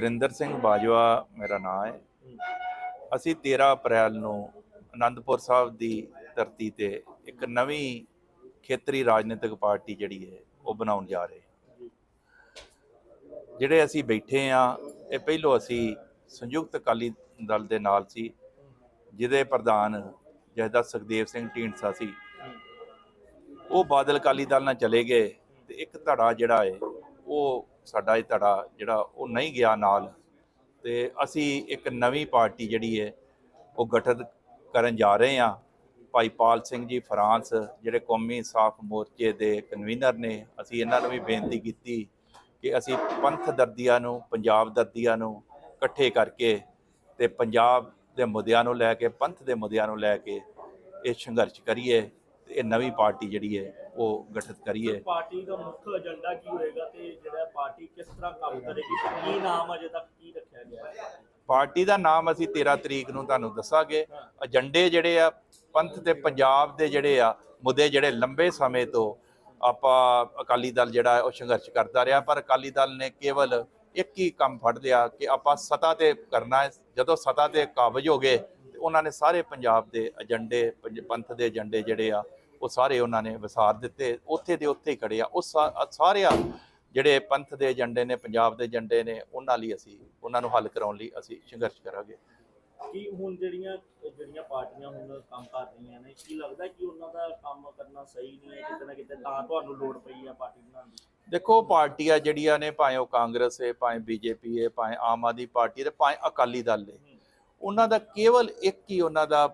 ਗੁਰਿੰਦਰ ਸਿੰਘ ਬਾਜਵਾ ਮੇਰਾ ਨਾਮ ਹੈ। ਅਸੀਂ 13 ਅਪ੍ਰੈਲ ਨੂੰ ਅਨੰਦਪੁਰ ਸਾਹਿਬ ਦੀ ਧਰਤੀ ਤੇ ਇੱਕ ਨਵੀਂ ਖੇਤਰੀ ਰਾਜਨੀਤਿਕ ਪਾਰਟੀ ਜਿਹੜੀ ਹੈ, ਉਹ ਬਣਾਉਣ ਜਾ ਰਹੇ ਜਿਹੜੇ ਅਸੀਂ ਬੈਠੇ ਆ ਇਹ ਪਹਿਲੋਂ ਅਸੀਂ ਸੰਯੁਕਤ ਅਕਾਲੀ ਦਲ ਦੇ ਨਾਲ ਸੀ, ਜਿਹਦੇ ਪ੍ਰਧਾਨ ਜਹਦਾ ਸੁਖਦੇਵ ਸਿੰਘ ਢੀਂਡਸਾ ਸੀ। ਉਹ ਬਾਦਲ ਅਕਾਲੀ ਦਲ ਨਾਲ ਚਲੇ ਗਏ ਤੇ ਇੱਕ ਧੜਾ ਜਿਹੜਾ ਹੈ, ਉਹ ਸਾਡਾ ਇਹ ਧੜਾ ਜਿਹੜਾ ਉਹ ਨਹੀਂ ਗਿਆ ਨਾਲ ਤੇ ਅਸੀਂ ਇੱਕ ਨਵੀਂ ਪਾਰਟੀ ਜਿਹੜੀ ਹੈ ਉਹ ਗਠਿਤ ਕਰਨ ਜਾ ਰਹੇ ਹਾਂ। ਭਾਈ ਪਾਲ ਸਿੰਘ ਜੀ ਫਰਾਂਸ, ਜਿਹੜੇ ਕੌਮੀ ਇਨਸਾਫ ਮੋਰਚੇ ਦੇ ਕਨਵੀਨਰ ਨੇ, ਅਸੀਂ ਇਹਨਾਂ ਨੂੰ ਵੀ ਬੇਨਤੀ ਕੀਤੀ ਕਿ ਅਸੀਂ ਪੰਥ ਦਰਦੀਆਂ ਨੂੰ, ਪੰਜਾਬ ਦਰਦੀਆਂ ਨੂੰ ਇਕੱਠੇ ਕਰਕੇ ਤੇ ਪੰਜਾਬ ਦੇ ਮੁੱਦਿਆਂ ਨੂੰ ਲੈ ਕੇ, ਪੰਥ ਦੇ ਮੁੱਦਿਆਂ ਨੂੰ ਲੈ ਕੇ ਇਹ ਸੰਘਰਸ਼ ਕਰੀਏ। ਇਹ ਨਵੀਂ ਪਾਰਟੀ ਜਿਹੜੀ ਹੈ ਉਹ ਗਠਿਤ ਕਰੀਏ ਪਾਰਟੀ ਦਾ ਮੁੱਖ ਏਜੰਡਾ ਕੀ ਹੋਏਗਾ ਤੇ ਜਿਹੜਾ ਪਾਰਟੀ ਕਿਸ ਤਰ੍ਹਾਂ ਕੰਮ ਕਰੇਗੀ? ਕੀ ਨਾਮ ਅਜੇ ਤੱਕ ਕੀ ਰੱਖਿਆ ਗਿਆ? ਪਾਰਟੀ ਦਾ ਨਾਮ ਅਸੀਂ 13 ਤਰੀਕ ਨੂੰ ਤੁਹਾਨੂੰ ਦੱਸਾਂਗੇ। ਏਜੰਡੇ ਜਿਹੜੇ ਆ ਪੰਥ ਤੇ ਪੰਜਾਬ ਦੇ ਜਿਹੜੇ ਆ ਮੁੱਦੇ ਜਿਹੜੇ ਲੰਬੇ ਸਮੇਂ ਤੋਂ ਆਪਾਂ ਅਕਾਲੀ ਦਲ ਜਿਹੜਾ ਉਹ ਸੰਘਰਸ਼ ਕਰਦਾ ਰਿਹਾ। ਪਰ ਅਕਾਲੀ ਦਲ ਨੇ ਕੇਵਲ ਇੱਕ ਹੀ ਕੰਮ ਫੜ ਲਿਆ ਕਿ ਆਪਾਂ ਸਤਾ ਤੇ ਕਰਨਾ ਹੈ। ਜਦੋਂ ਸਤਾ ਤੇ ਕਾਬਜ ਹੋ ਗਏ ਉਹਨਾਂ ਨੇ ਸਾਰੇ ਪੰਜਾਬ ਦੇ ਏਜੰਡੇ ਪੰਥ ਦੇ ਏਜੰਡੇ ਜਿਹੜੇ ਆ ਉਹ ਸਾਰੇ ਉਹਨਾਂ ਨੇ ਵਿਸਾਰ ਦਿੱਤੇ। ਉੱਥੇ ਦੇ ਉੱਥੇ ਹੀ ਖੜੇ ਆ। ਉਹ ਸਾਰਿਆਂ ਜਿਹੜੇ ਪੰਥ ਦੇ ਏਜੰਡੇ ਨੇ ਪੰਜਾਬ ਦੇ ਏਜੰਡੇ ਨੇ ਉਹਨਾਂ ਲਈ ਅਸੀਂ ਉਹਨਾਂ ਨੂੰ ਹੱਲ ਕਰਾਉਣ ਲਈ ਅਸੀਂ ਸੰਘਰਸ਼ ਕਰਾਂਗੇ। ਕੀ ਹੁਣ ਜਿਹੜੀਆਂ ਜਿਹੜੀਆਂ ਪਾਰਟੀਆਂ ਹੁਣ ਕੰਮ ਕਰ ਰਹੀਆਂ ਨੇ ਕੀ ਲੱਗਦਾ ਕਿ ਉਹਨਾਂ ਦਾ ਕੰਮ ਕਰਨਾ ਸਹੀ ਨਹੀਂ ਹੈ? ਕਿਤੇ ਨਾ ਕਿਤੇ ਤਾਂ ਤੁਹਾਨੂੰ ਲੋੜ ਪਈ ਹੈ ਪਾਰਟੀ ਬਣਾਉਣ ਦੀ। ਦੇਖੋ ਪਾਰਟੀਆਂ ਜਿਹੜੀਆਂ ਨੇ ਭਾਵੇਂ ਉਹ ਕਾਂਗਰਸ ਹੈ ਭਾਵੇਂ ਬੀਜੇਪੀ ਹੈ ਭਾਵੇਂ ਆਮ ਆਦਮੀ ਪਾਰਟੀ ਹੈ ਭਾਵੇਂ ਅਕਾਲੀ ਦਲ ਹੈ ਉਹਨਾਂ ਦਾ ਕੇਵਲ ਇੱਕ ਹੀ ਉਹਨਾਂ ਦਾ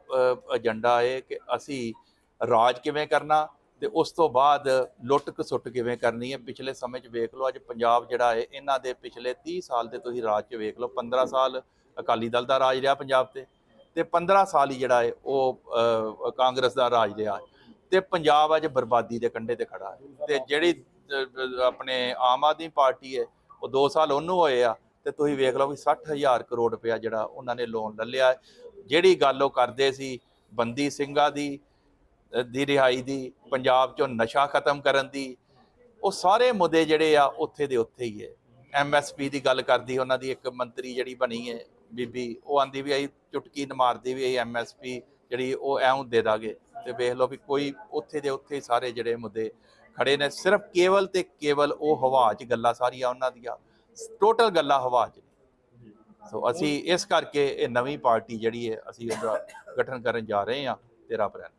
ਏਜੰਡਾ ਹੈ ਕਿ ਅਸੀਂ ਰਾਜ ਕਿਵੇਂ ਕਰਨਾ ਤੇ ਉਸ ਤੋਂ ਬਾਅਦ ਲੁੱਟ ਖਸੁੱਟ ਕਿਵੇਂ ਕਰਨੀ ਹੈ ਪਿਛਲੇ ਸਮੇਂ 'ਚ ਵੇਖ ਲਓ, ਅੱਜ ਪੰਜਾਬ ਜਿਹੜਾ ਹੈ ਇਹਨਾਂ ਦੇ ਪਿਛਲੇ 30 ਸਾਲ ਦੇ ਤੁਸੀਂ ਰਾਜ 'ਚ ਵੇਖ ਲਓ 15 ਸਾਲ ਅਕਾਲੀ ਦਲ ਦਾ ਰਾਜ ਰਿਹਾ ਪੰਜਾਬ ਤੇ ਤੇ 15 ਸਾਲ ਹੀ ਜਿਹੜਾ ਹੈ ਉਹ ਕਾਂਗਰਸ ਦਾ ਰਾਜ ਰਿਹਾ ਹੈ। ਤੇ ਪੰਜਾਬ ਅੱਜ ਬਰਬਾਦੀ ਦੇ ਕੰਢੇ ਤੇ ਖੜਾ ਹੈ ਤੇ ਜਿਹੜੀ ਆਪਣੇ ਆਮ ਆਦਮੀ ਪਾਰਟੀ ਹੈ, ਉਹ 2 ਸਾਲ ਉਹਨੂੰ ਹੋਏ ਆ ਤੇ ਤੁਸੀਂ ਵੇਖ ਲਓ ਵੀ 60000 ਕਰੋੜ ਰੁਪਇਆ ਜਿਹੜਾ ਉਹਨਾਂ ਨੇ ਲੋਨ ਲੈ ਲਿਆ। ਜਿਹੜੀ ਗੱਲ ਉਹ ਕਰਦੇ ਸੀ, ਬੰਦੀ ਸਿੰਘਾਂ ਦੀ ਦੀ ਰਿਹਾਈ ਦੀ, ਪੰਜਾਬ ਚੋਂ ਨਸ਼ਾ ਖਤਮ ਕਰਨ ਦੀ, ਉਹ ਸਾਰੇ ਮੁੱਦੇ ਜਿਹੜੇ ਆ ਉੱਥੇ ਦੇ ਉੱਥੇ ਹੀ ਹੈ। ਐਮਐਸਪੀ ਦੀ ਗੱਲ ਕਰਦੀ, ਉਹਨਾਂ ਦੀ ਇੱਕ ਮੰਤਰੀ ਜਿਹੜੀ ਬਣੀ ਹੈ, ਬੀਬੀ, ਉਹ ਆਂਦੀ ਵੀ ਆਈ ਚੁਟਕੀ ਨ ਮਾਰਦੀ ਵੀ ਆਈ ਐਮਐਸਪੀ ਜਿਹੜੀ ਉਹ ਐਉਂ ਦੇ ਦਾਂਗੇ। ਤੇ ਵੇਖ ਲਓ ਵੀ ਕੋਈ ਉੱਥੇ ਦੇ ਉੱਥੇ ਸਾਰੇ ਜਿਹੜੇ ਮੁੱਦੇ ਖੜੇ ਨੇ। ਸਿਰਫ ਕੇਵਲ ਤੇ ਕੇਵਲ ਉਹ ਹਵਾ 'ਚ ਗੱਲਾਂ ਸਾਰੀਆਂ ਉਹਨਾਂ ਦੀਆਂ। ਟੋਟਲ ਗੱਲਾਂ ਹਵਾ 'ਚ ਨੇ। ਸੋ ਅਸੀਂ ਇਸ ਕਰਕੇ ਇਹ ਨਵੀਂ ਪਾਰਟੀ ਜਿਹੜੀ ਹੈ ਅਸੀਂ ਉਹਦਾ ਗਠਨ ਕਰਨ ਜਾ ਰਹੇ ਹਾਂ 13 ਅਪ੍ਰੈਲ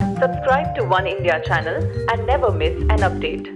Subscribe to One India channel and never miss an update.